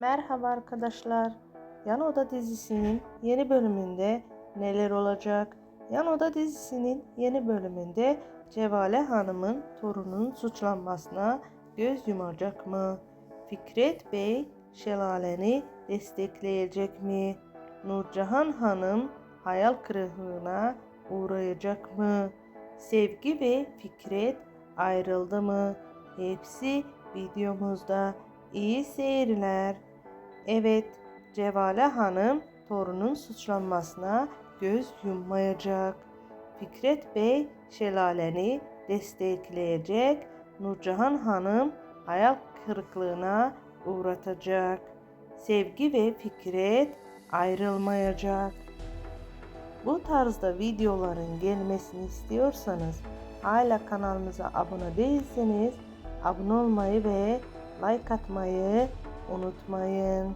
Merhaba arkadaşlar. Yan Oda dizisinin yeni bölümünde neler olacak? Yan Oda dizisinin yeni bölümünde Cevale Hanım'ın torununun suçlanmasına göz yumacak mı? Fikret Bey Şelale'ni destekleyecek mi? Nurcahan Hanım hayal kırıklığına uğrayacak mı? Sevgi ve Fikret ayrıldı mı? Hepsi videomuzda. İyi seyirler. Evet, Cevale Hanım torunun suçlanmasına göz yummayacak. Fikret Bey şelaleni destekleyecek. Nurcahan Hanım hayal kırıklığına uğratacak. Sevgi ve Fikret ayrılmayacak. Bu tarzda videoların gelmesini istiyorsanız hala kanalımıza abone değilseniz abone olmayı ve like atmayı unutmayın.